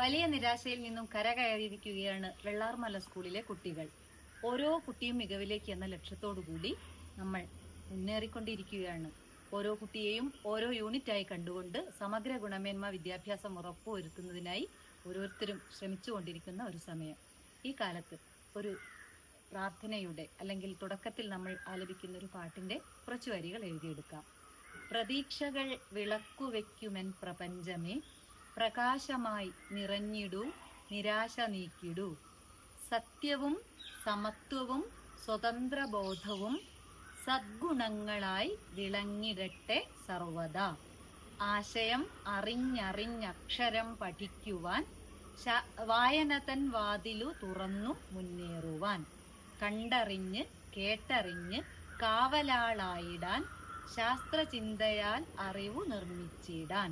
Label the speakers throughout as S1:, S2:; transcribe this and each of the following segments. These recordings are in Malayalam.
S1: വലിയ നിരാശയിൽ നിന്നും കരകയറിയിരിക്കുകയാണ് വെള്ളാർമല സ്കൂളിലെ കുട്ടികൾ. ഓരോ കുട്ടിയും മികവിലേക്ക് എന്ന ലക്ഷ്യത്തോടു കൂടി നമ്മൾ മുന്നേറിക്കൊണ്ടിരിക്കുകയാണ്. ഓരോ കുട്ടിയെയും ഓരോ യൂണിറ്റായി കണ്ടുകൊണ്ട് സമഗ്ര ഗുണമേന്മ വിദ്യാഭ്യാസം ഉറപ്പുവരുത്തുന്നതിനായി ഓരോരുത്തരും ശ്രമിച്ചുകൊണ്ടിരിക്കുന്ന ഒരു സമയം. ഈ കാലത്ത് ഒരു പ്രാർത്ഥനയുടെ അല്ലെങ്കിൽ തുടക്കത്തിൽ നമ്മൾ ആലപിക്കുന്ന ഒരു പാട്ടിന്റെ കുറച്ചു വരികൾ എഴുതിയെടുക്കാം. പ്രതീക്ഷകൾ വിളക്കുവെക്കുമെൻ പ്രപഞ്ചമേ പ്രകാശമായി നിറഞ്ഞിടൂ നിരാശ നീക്കിടൂ. സത്യവും സമത്വവും സ്വതന്ത്ര ബോധവും സദ്ഗുണങ്ങളായി വിളങ്ങിടട്ടെ സർവദാ. ആശയം അറിഞ്ഞറിഞ്ഞക്ഷരം പഠിക്കുവാൻ വായനതൻ വാതിലു തുറന്നു മുന്നേറുവാൻ കണ്ടറിഞ്ഞ് കേട്ടറിഞ്ഞ് കാവലാളായിടാൻ ശാസ്ത്രചിന്തയാൽ അറിവു നിർമ്മിച്ചിടാൻ.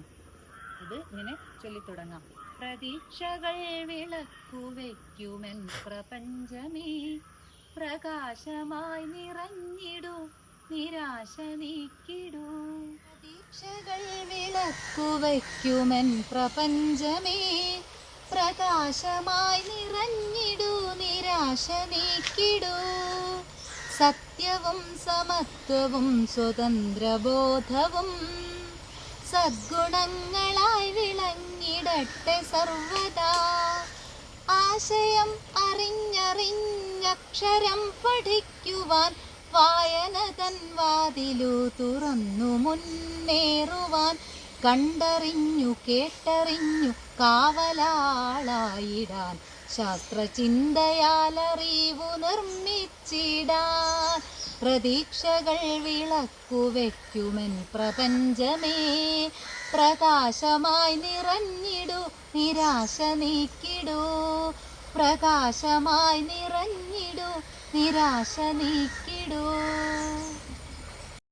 S1: ഇത് ഇങ്ങനെ ചൊല്ലിത്തുടങ്ങാം. പ്രതീക്ഷകൾ വിളക്കുവെക്കുമെൻ പ്രപഞ്ചമേ പ്രകാശമായി നിറഞ്ഞിടൂ നിരാശ നീക്കിടൂ. പ്രതീക്ഷകൾ വിളക്കുവയ്ക്കുമെൻ പ്രപഞ്ചമേ പ്രകാശമായി നിറഞ്ഞിടൂ നിരാശ നീക്കിടൂ. സത്യവും സമത്വവും സ്വതന്ത്രബോധവും സദ്ഗുണങ്ങളായി വിളങ്ങിടട്ടെ സർവദാ. ആശയം അറിഞ്ഞറിഞ്ഞക്ഷരം പഠിക്കുവാൻ വായന തൻവാതിലു തുറന്നു മുന്നേറുവാൻ കണ്ടറിഞ്ഞു കേട്ടറിഞ്ഞു കാവലാളായിടാൻ ശാസ്ത്രചിന്തയാലറിവു നിർമ്മിച്ചിടാൻ. പ്രതീക്ഷകൾ വിളക്കുവെക്കുമെൻ പ്രപഞ്ചമേ. പ്രകാശമായി നിറഞ്ഞിടൂ നിരാശ നീക്കിടൂ. പ്രകാശമായി നിറഞ്ഞിടൂ നിരാശ നീക്കിടൂ.